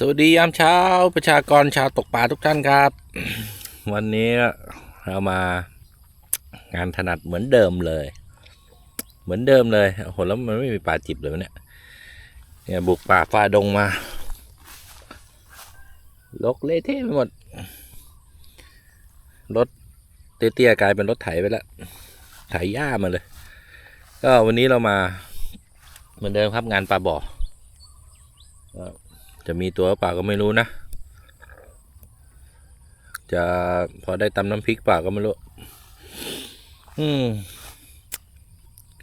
สวัสดียามเช้าประชากรชาวตกปลาทุกท่านครับ วันนี้เรามางานถนัดเหมือนเดิมเลย เหมือนเดิมเลยโอ้โหแล้วมันไม่มีปลาจิบเลยเนี่ยเนี่ยบุกป่าฝ่าดงมา ลกเละเทะไปหมด รถเตี้ยๆกลายเป็นรถไถไปแล้วไถหญ้ามาเลย ก็วันนี้เรามา เหมือนเดิมครับงานปลาบ่อ จะมีตัวเปล่าก็ไม่รู้นะ จะพอได้ตำน้ำพริกเปล่าก็ไม่รู้ อืม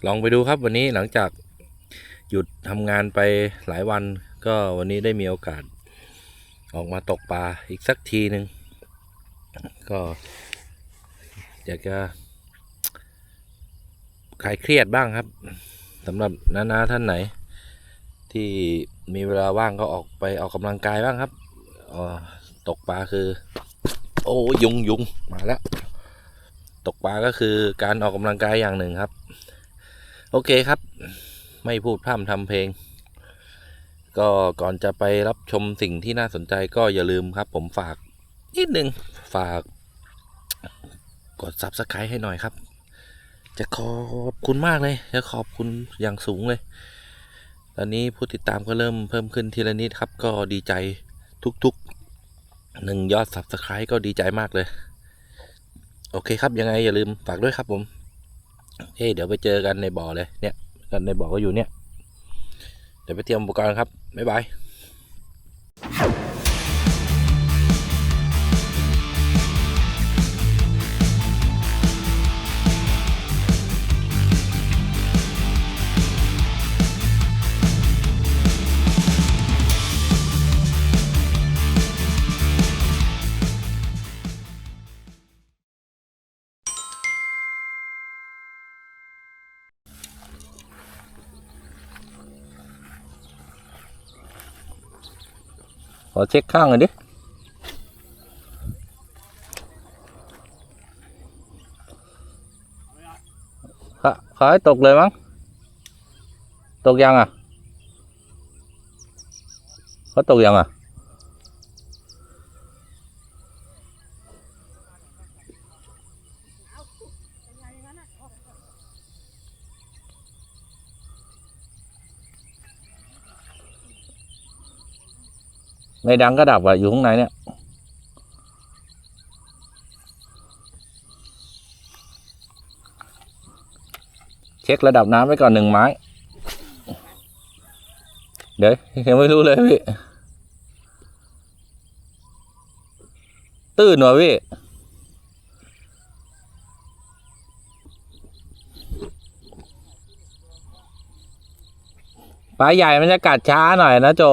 ลองไปดูครับวันนี้หลังจากหยุดทำงานไปหลายวัน ก็วันนี้ได้มีโอกาส ออกมาตกปลาอีกสักทีหนึ่งก็อยากจะคลายเครียดบ้างครับสำหรับน้าๆท่านไหน ที่มีเวลาว่างก็ออกไปออกกำลังกายบ้างครับออตกปลาคือ โอ้ยุงยุงมาแล้ว ตกปลาก็คือการออกกำลังกายอย่างหนึ่งครับ โอเคครับ ไม่พูดพร่ำทำเพลง ก็ก่อนจะไปรับชมสิ่งที่น่าสนใจก็อย่าลืมครับ ผมฝากนิดนึงฝาก กด subscribe ให้หน่อยครับ จะขอบคุณมากเลย จะขอบคุณอย่างสูงเลย ตอนนี้ผู้ติดตามก็เริ่มเพิ่มขึ้นทีละนิดครับ ก็ดีใจทุกๆหนึ่งยอด subscribe ก็ดีใจมากเลย โอเคครับยังไงอย่าลืมฝากด้วยครับผม โอเค เดี๋ยวไปเจอกันในบ่อเลยเนี่ย กันในบ่อก็อยู่เนี่ย เดี๋ยวไปเตรียมอุปกรณ์ครับ บ๊ายบาย ขอเช็คข้างหน่อยดิขอขอให้ตกเลยมั้ง ตกยังอะเขาตกยังอะ ไม่ดังก็ดับอะอยู่ข้างในเนี่ย เช็คระดับน้ำไว้ก่อนหนึ่งไม้ เดี๋ยวยังไม่รู้เลยพี่ ตื้นว่ะพี่ปลาใหญ่มันจะกัดช้าหน่อยนะโจ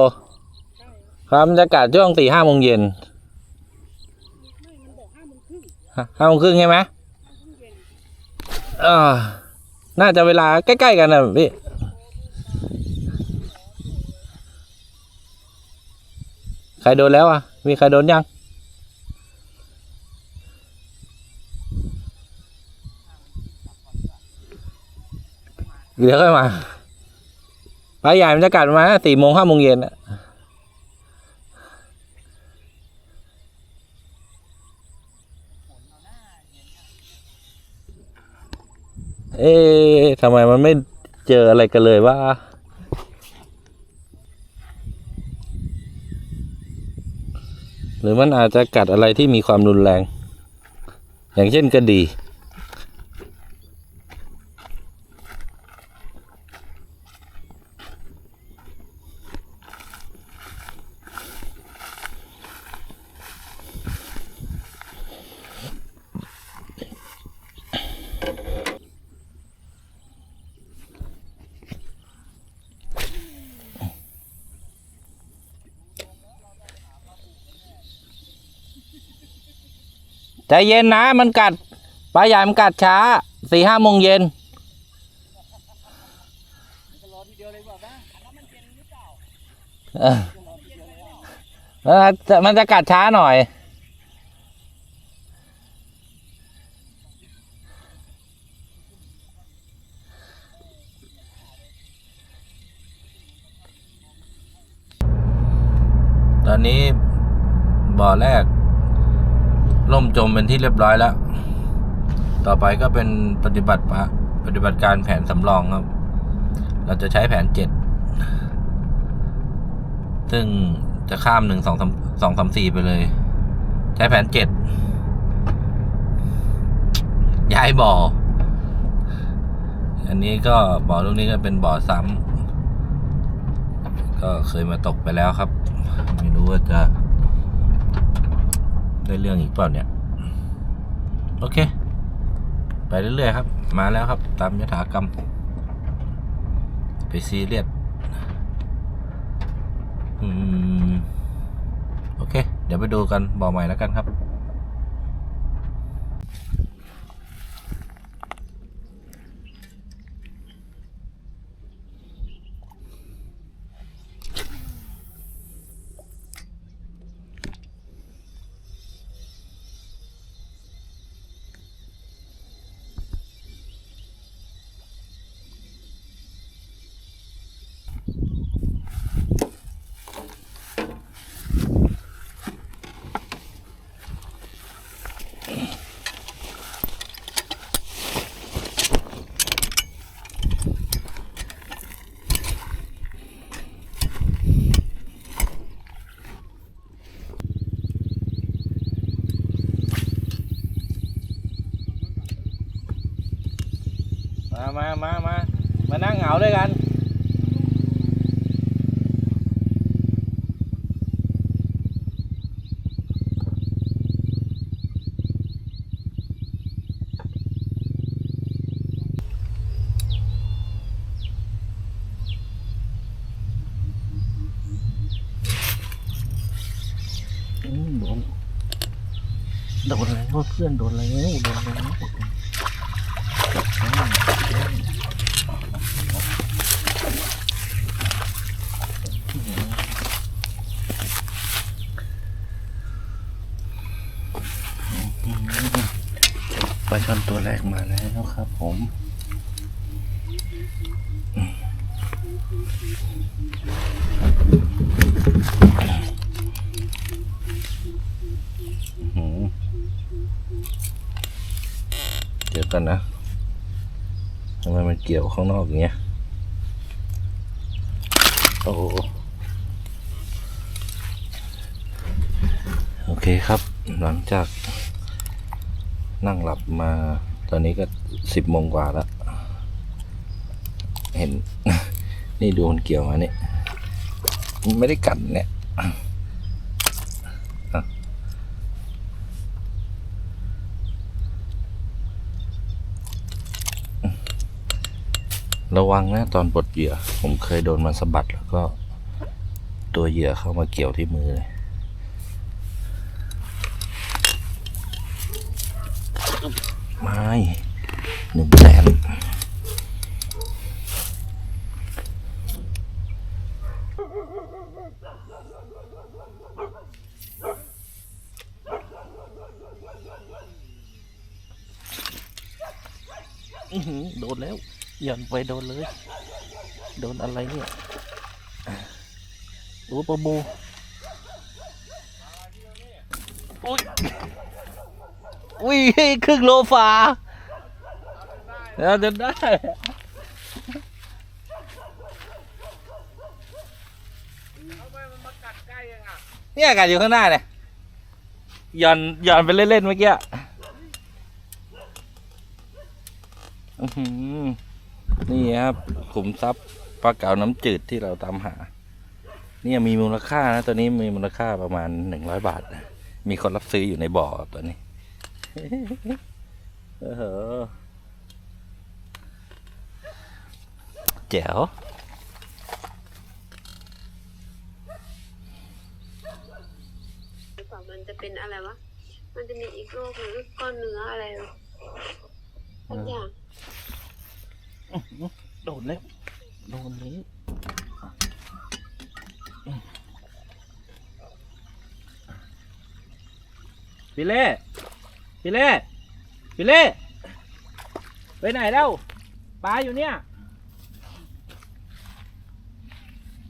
ครับมันจะกัดช่วงสี่ห้าโมงเย็นห้าโมงครึ่งใช่ไหมอ่าน่าจะเวลาใกล้ ๆ กันนะพี่ใครโดนแล้วอะ มีใครโดนยัง เดี๋ยวค่อยมาไปใหญ่มันจะกัดประมาสี่โมงห้าโมงเย็นอะ เอ๊ะทำไมมันไม่เจออะไรกันเลยว่าหรือมันอาจจะกัดอะไรที่มีความรุนแรง อย่างเช่นกระดี ใจเย็นนะ มันกัดปลาใหญ่มันกัดช้าสี่ห้าโมงเย็นเออเออจะมันจะกัดช้าหน่อย ตอนนี้บ่อแรก ล่มจมเป็นที่เรียบร้อยแล้ว ต่อไปก็เป็นปฏิบัติปฏิบัติการแผนสำรองครับ เราจะใช้แผนเจ็ดซึ่งจะข้ามหนึ่งสองสามสองสามสี่ไปเลย ใช้แผนเจ็ดย้ายบ่อ อันนี้ก็บ่อลูกนี้ก็เป็นบ่อซ้ำก็เคยมาตกไปแล้วครับ ไม่รู้ว่าจะ ได้เรื่องอีกเปล่าเนี่ย โอเค ไปเรื่อยๆครับ มาแล้วครับ ตามยถากรรม ไปซีเรียสอืม โอเค เดี๋ยวไปดูกันบ่อใหม่แล้วกันครับ มา มา มา มา มานั่งเหงา ด้วยกันอืมโดนโดนแล้วเพื่อนโดนแล้วโดนแล้วป ลาช่อนตัวแรกมาแล้วครับผมเดี๋ยวกันนะทำไมมันเกี่ยวข้างนอกอย่างเงี้ย โอ้โหโอเคครับ หลังจาก นั่งหลับมา ตอนนี้ก็สิบโมงกว่าแล้ว เห็น นี่ดูมันเกี่ยวมาเนี่ยไม่ได้กัดเนี่ยระวังนะตอนปลดเหยื่อ ผมเคยโดนมันสะบัดแล้วก็ ตัวเหยื่อเข้ามาเกี่ยวที่มือเลย ไม่หนึ่งแสนโดนแล้วย่อนไปโดนเลย โดนอะไรเนี่ยโอ้ปลาบูอุ้ย อุ้ยครึ่งโลฝาแล้วจะได้ เนี่ยกัดอยู่ข้างหน้าเนี่ยหย่อนหย่อนไปเล่นๆเมื่อกี้นี่ครับขุมทรัพย์ปลาเก๋าน้ำจืดที่เราตามหา เนี่ยมีมูลค่านะตัวนี้มีมูลค่าประมาณหนึ่งร้อยบาทนะมีคนรับซื้ออยู่ในบ่อตัวนี้ เออแจ๋วกว่ามันจะเป็นอะไรวะ มันจะมีอีกโรคหนึงก้อนเนื้ออะไรสักอย่างโดนแล้วโดนแล้วพี่เล่พี่ เล่พี่เล่ไปไหนแล้วปลาอยู่เนี่ย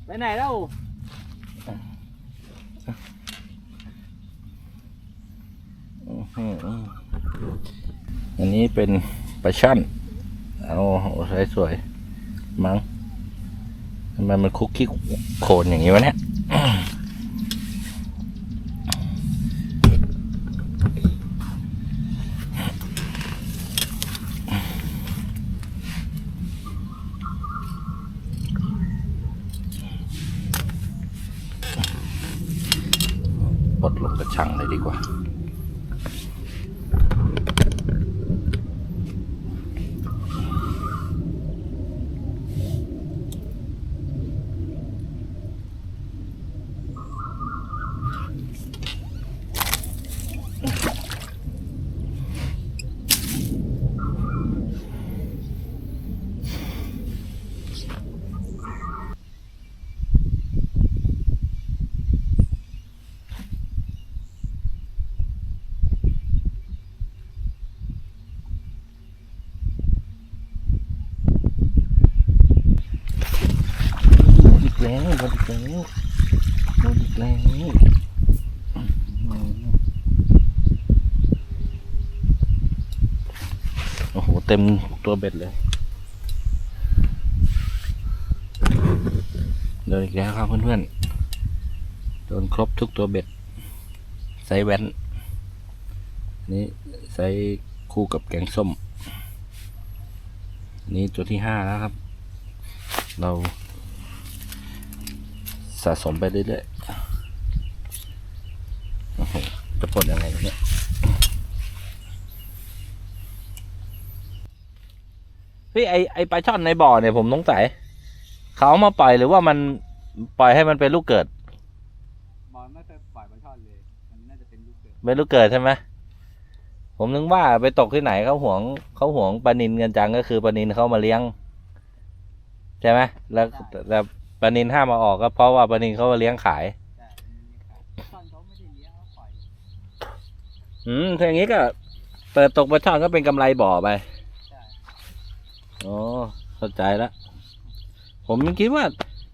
ไปไหนแล้วอันนี้เป็นปลาช่นเอาใช้สวยๆมั้งทำไมมันคุกกี้โคนอย่างนี้วะเนี่ย ปลดล งกระชังเลยดีกว่า โดนอีกแล้วโดนอีก แล้วโดนอีกแล้วโอ้โห เต็มตัวเบ็ดเลย โดนอีกแล้วครับเพื่อนๆ โดนครบทุกตัวเบ็ดไซส์แว้นนี่ไซส์คู่กับแกงส้ม นี่ตัวที่ห้าแล้วครับ เรา สะสมไปเรื่อยๆโอ้โหจะปลดยังไงเนี่ยพี่ไอไอปลาช่อนในบ่อเนี่ยผมสงสัยเขาเอามาปล่อยหรือว่ามันปล่อยให้มันเป็นลูกเกิดบอลไม่เคยปล่อยปลาช่อนเลย มันน่าจะเป็นลูกเกิดเป็นลูกเกิดใช่ไหมผมนึกว่าไปตกที่ไหนเขาหวงเขาหวงปลานินกันจังก็คือปลานินเขามาเลี้ยง ใช่ไหมแล้วแต่ ปลานินห้ามมาออกก็เพราะว่าปลานินเขามาเลี้ยงขายใช่ปลาช่อนเขาไม่ได้เลี้ยงเขาปล่อยอืมถ้าอย่างนี้ก็ เปิดตกปลาช่อนก็เป็นกำไรบ่อไปใช่อ๋อเข้าใจแล้วผมยังคิดว่า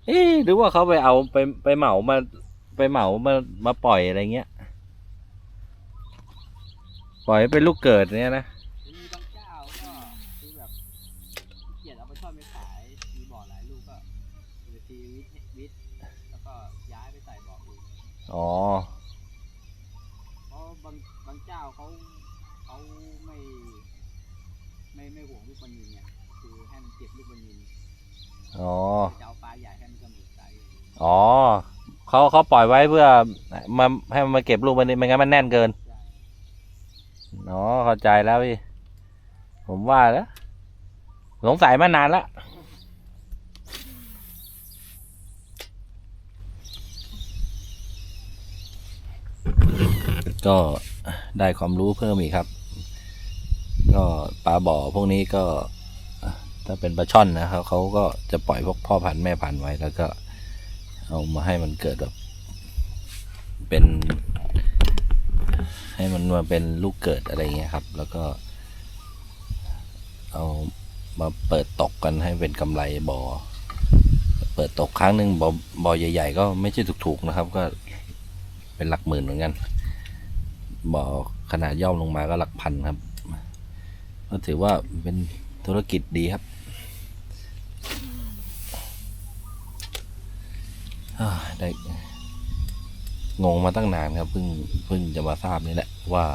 เอ๊ะหรือว่าเขาไปเอาไปไปเหมามาไปเหมามามาปล่อยอะไรเงี้ย ปล่อยให้เป็นลูกเกิดเนี่ยนะ มีบางเจ้าก็คือแบบขี้เกียจเอาปลาช่อนไปขายมีบ่อหลายลูกก็หรือทีวิทย์วิทย์แล้วก็ย้ายไปใส่บ่อ อื่นอ๋อ เพราะบางบางเจ้าเขาเขาไม่ ไม่ไม่ห่วงลูกปลานินเนี่ยคือให้มันเก็บลูกปลานินอ๋อ จะเอาปลาใหญ่ให้มันเสมอไซส์อ๋อเขาเขาปล่อยไว้เพื่อมาให้มันมาเก็บลูกมันนี่ไม่งั้นมันแน่นเกินใช่อ๋อเข้าใจแล้วพี่ ผมว่าแล้ว สงสัยมานานแล้ว ก็ได้ความรู้เพิ่มอีกครับ ก็ปลาบ่อพวกนี้ก็ถ้าเป็นปลาช่อนนะครับเขาก็จะปล่อยพวกพ่อพันธุ์แม่พันธุ์ไว้แล้วก็เอามาให้มันเกิดแบบเป็น ให้มันมาเป็นลูกเกิดอะไรเงี้ยครับ แล้วก็ เอามาเปิดตกกันให้เป็นกำไรบ่อเปิดตกครั้งหนึ่งบ่อบ่อใหญ่ ๆ ก็ไม่ใช่ถูกๆนะครับ ก็เป็นหลักหมื่นเหมือนกัน บ่อขนาดย่อมลงมาก็หลักพันครับ ก็ถือว่าเป็นธุรกิจดีครับได้งงมาตั้งนานครับเพิ่งเพิ่งจะมาทราบนี่แหละว่า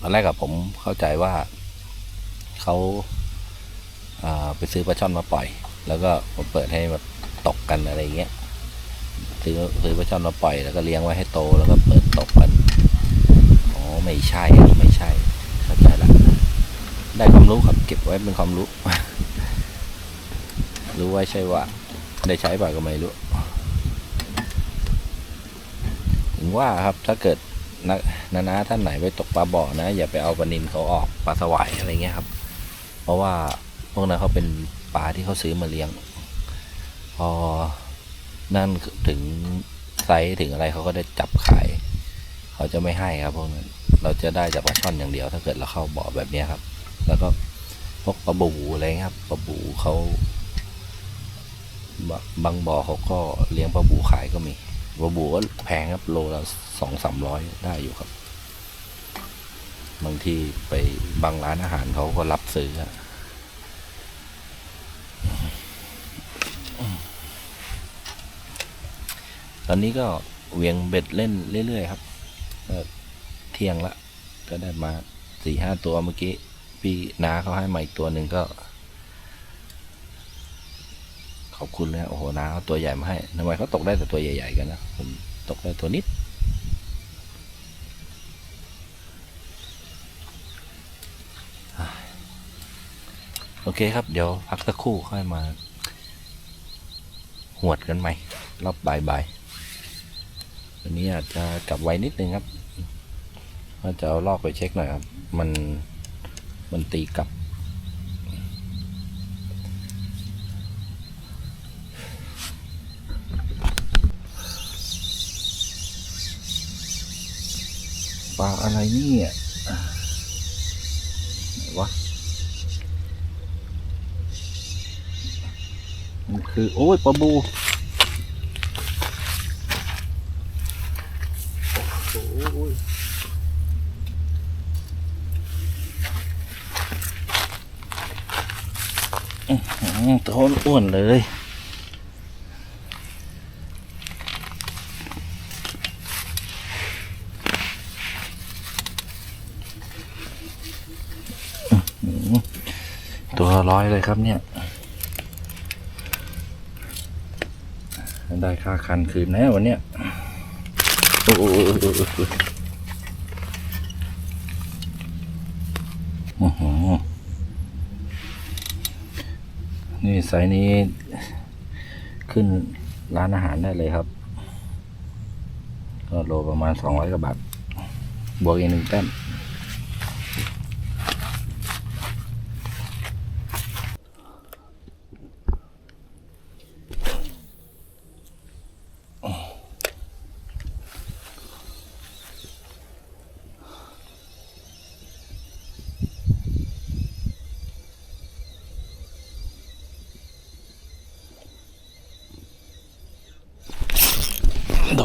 ตอนแรกกับผมเข้าใจว่าเขาาไปซื้อปลาช่อนมาปล่อย แล้วก็มาเปิดให้แบบตกกันอะไรเงี้ยซื้อซื้อปลาช่อนมาปล่อยแล้วก็เลี้ยงไว้ให้โตแล้วก็เปิดตกกัน ไม่ใช่ไม่ใช่เข้าใจละได้ความรู้ครับเก็บไว้เป็นความรู้ รู้ไว้ใช่ว่า ได้ใช้ป่ะก็ไม่รู้ถึงว่าครับถ้าเกิดนักนานาท่านไหนไปตกปลาบ่อนะ อย่าไปเอาปลานินเขาออกปลาสวายอะไรเงี้ยครับ เพราะว่าพวกนั้นเขาเป็นปลาที่เขาซื้อมาเลี้ยง พอนั่นถึงไซส์ถึงอะไรเขาก็ได้จับขาย เขาจะไม่ให้ครับพวกนั้นเราจะได้จากปลาช่อนอย่างเดียว ถ้าเกิดเราเข้าบ่อแบบนี้ครับ แล้วก็พวกปลาบูอะไรครับปลาบูเขาบางบ่อเขาก็เลี้ยงปลาบูขายก็มีปลาบูก็แพงครับโลละสองสามร้อยได้อยู่ครับ บางทีไปบางร้านอาหารเขาก็รับซื้อตอนนี้ก็เวียงเบ็ดเล่นเรื่อยๆครับ เที่ยงละ ก็ได้มาสี่ห้าตัวเมื่อกี้ พี่น้าเขาให้มาอีกตัวหนึ่งก็ ขอบคุณเลยโอ้โหน้าเาตัวใหญ่มาให้ทำไมเขาตกได้แต่ตัวใหญ่ๆกันนะผมตกได้ตัวนิดโอเคครับ เดี๋ยวพักสักครู่ค่อยมา หวดกันใหม่ รอบบ่ายๆวันนี้อาจจะกลับไวนิดนึงครับ ว่าจะเอาลอกไปเช็คหน่อยครับ มันมันตีกลับ ปลาอะไรเนี่ยไหนวะมันคือ โอ้ยปลาบู โอ้ยอื้อหือ ตัวอ้วนเลยตัวร้อยเลยครับเนี่ย ได้ค่าคันคืนแน่วันเนี้ยโอ้โหโอ้โห นี่ไซส์นี้ขึ้นร้านอาหารได้เลยครับ ก็โลประมาณสองร้อยกว่าบาท บวกอีกหนึ่งแต้ม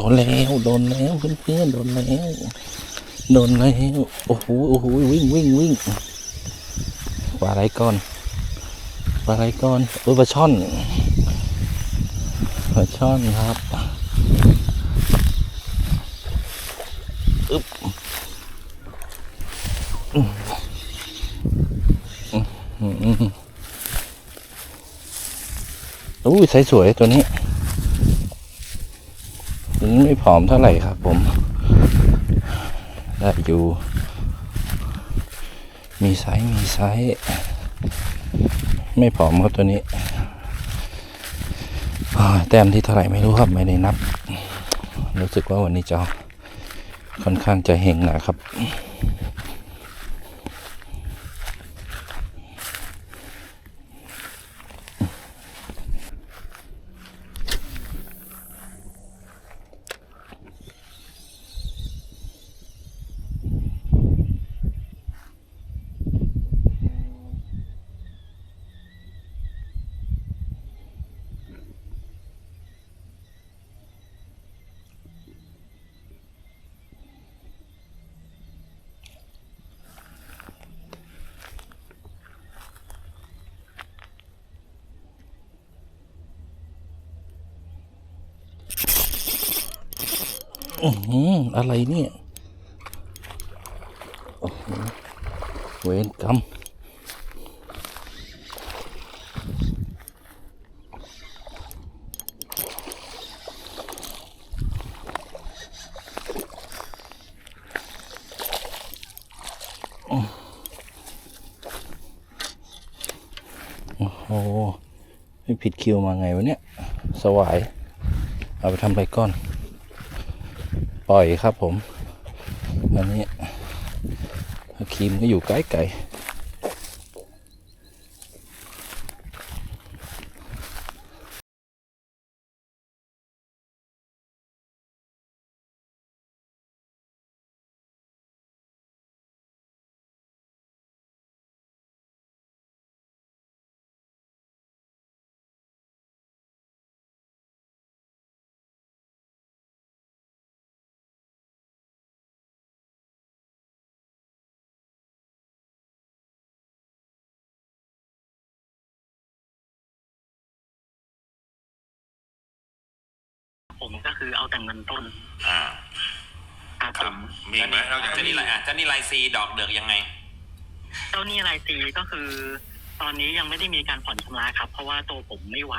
นแล้วโดนแล้วเพื่อนๆโดนแล้วโดนแล้วโอ้โหโอ้โหวิ่งวิ่งวิ่งปลาอะไรก่อนปลาอะไรก่อนโอ้ยปลาช่อนปลาช่อนครับอึ๊บอื้ยใสสวยตัวนี้ นี้ไม่ผอมเท่าไหร่ครับผมได้อยู่ มีไซส์มีไซส์ไม่ผอมครับตัวนี้แต้มที่เท่าไหร่ไม่รู้ครับไม่ได้นับ รู้สึกว่าวันนี้จะค่อนข้างจะเฮงหนะครับ อืออะไรเนี่ยโอ้โหเวรกรรมโอ้โหไม่ผิดคิวมาไงวะเนี่ย สวาย เอาไปทำไรก้อน ปล่อยครับผม อันนี้ครีมก็อยู่ไกลๆ เอาแต่เงินต้นอ่าครับคผรับมมีอีกไหมนอกจากเจ้าหนี้นี่ไรอะเจ้าหนี่ไรซีดอกเดือกยังไง เจ้าหนี้รายปีก็คือ ตอนนี้ยังไม่ได้มีการผ่อนชำระครับ เพราะว่าตัวผมไม่ไหว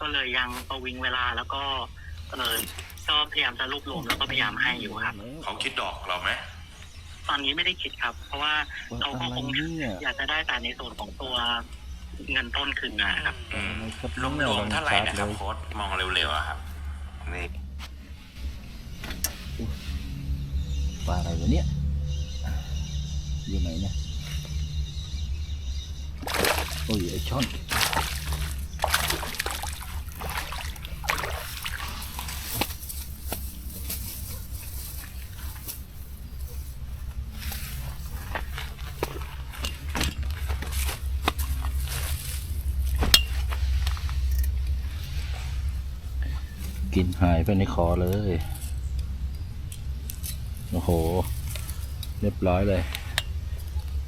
ก็เลยยังประวิงเวลาแล้วก็เออก็พยายามจะรวบรวมแล้วก็พยายามให้อยู่ครับ เขาคิดดอกเราไหมตอนนี้ไม่ได้คิดครับ เพราะว่าเขาก็คงอยากจะได้แต่ในส่วนของตัวเงินต้นคืนมาครับ อืมรวมรวมๆเท่าไหร่นะครับโค้ดมองเร็วๆอะครับนี่ ปลาอะไรวะเนี่ยอยู่ไหนเนี่ยโอ้ยไอช่อนกินหายไปในคอเลย เรียบร้อยเลย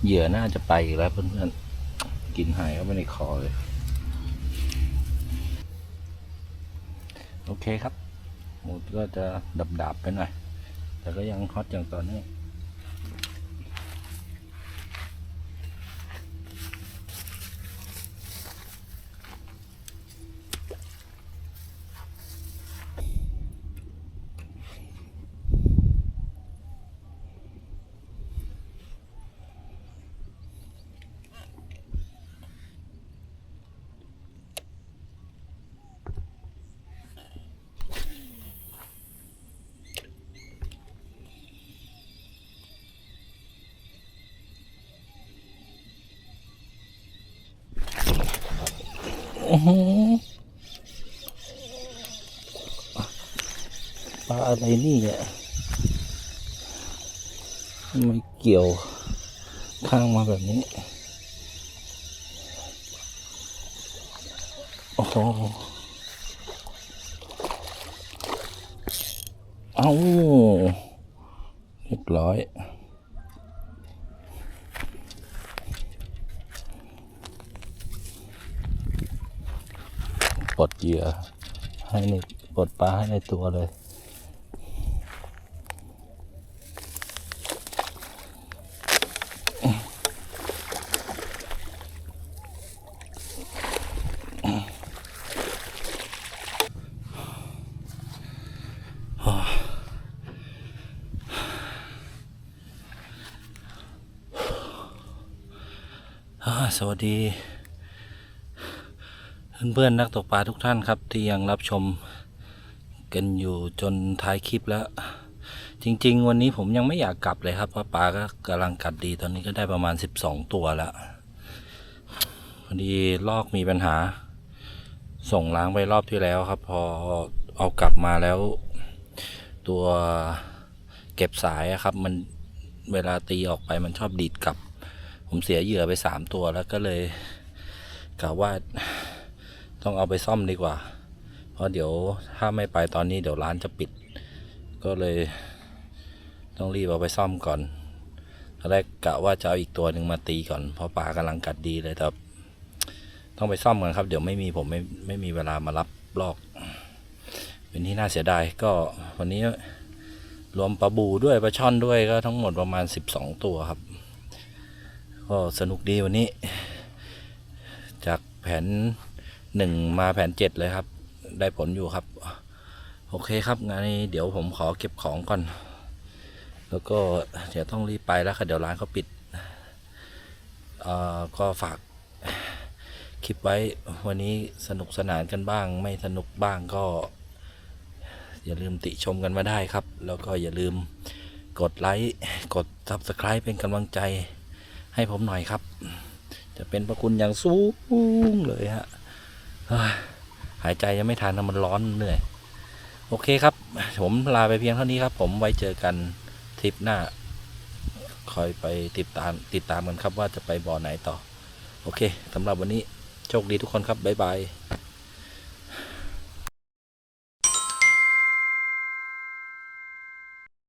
เหยื่อน่าจะไปอีกแล้วเพื่อนๆกินหายเข้าไปในคอเลย โอเคครับหมูก็จะดับๆไปหน่อย แต่ก็ยังฮอตอย่างต่อเนื่อง ปลาอะไรนี่เนี่ยไมเกี่ยวข้างมาแบบนี้ โอ้โหเอาเรียบร้อย ปลดเหยื่อให้ในปลดปลาให้ในตัวเลย สวัสดี เพื่อนๆนักตกปลาทุกท่านครับ ที่ยังรับชมกันอยู่จนท้ายคลิปแล้ว จริง ๆ วันนี้ผมยังไม่อยากกลับเลยครับเพราะปลาก็กำลังกัดดีตอนนี้ก็ได้ประมาณ 12 ตัวแล้วพอดีลอกมีปัญหา ส่งล้างไปรอบที่แล้วครับ พอเอากลับมาแล้ว ตัวเก็บสายครับ มันเวลาตีออกไปมันชอบดีดกลับ ผมเสียเหยื่อไปสามตัวแล้วก็เลยกะว่า ต้องเอาไปซ่อมดีกว่า เพราะเดี๋ยวถ้าไม่ไปตอนนี้เดี๋ยวร้านจะปิด ก็เลยต้องรีบเอาไปซ่อมก่อนตอนแรกกะว่าจะเอาอีกตัวหนึ่งมาตีก่อน เพราะปลากำลังกัดดีเลยแต่ต้องไปซ่อมกันครับ เดี๋ยวไม่มีผมไม่ไม่มีเวลามารับลอก เป็นที่น่าเสียดายก็วันนี้รวมปลาบูด้วยปลาช่อนด้วยก็ทั้งหมดประมาณ 12 ตัวครับ ก็สนุกดีวันนี้ จากแผน หนึ่งมาแผนเจ็ดเลยครับ ได้ผลอยู่ครับ โอเคครับงานนี้เดี๋ยวผมขอเก็บของก่อน แล้วก็เดี๋ยวต้องรีบไปแล้วค่ะเดี๋ยวร้านเขาปิดเอ่อก็ฝากคลิปไว้วันนี้สนุกสนานกันบ้าง ไม่สนุกบ้างก็ อย่าลืมติชมกันมาได้ครับ แล้วก็อย่าลืมกดไลค์กด Subscribe เป็นกำลังใจให้ผมหน่อยครับ จะเป็นพระคุณอย่างสูงเลยฮะ หายใจยังไม่ทันนะมันร้อนเหนื่อย โอเคครับ ผมลาไปเพียงเท่านี้ครับ ผมไว้เจอกันทริปหน้า คอยไปติดตามติดตามกันครับว่าจะไปบ่อไหนต่อ โอเคสำหรับวันนี้โชคดีทุกคนครับ บ๊ายบาย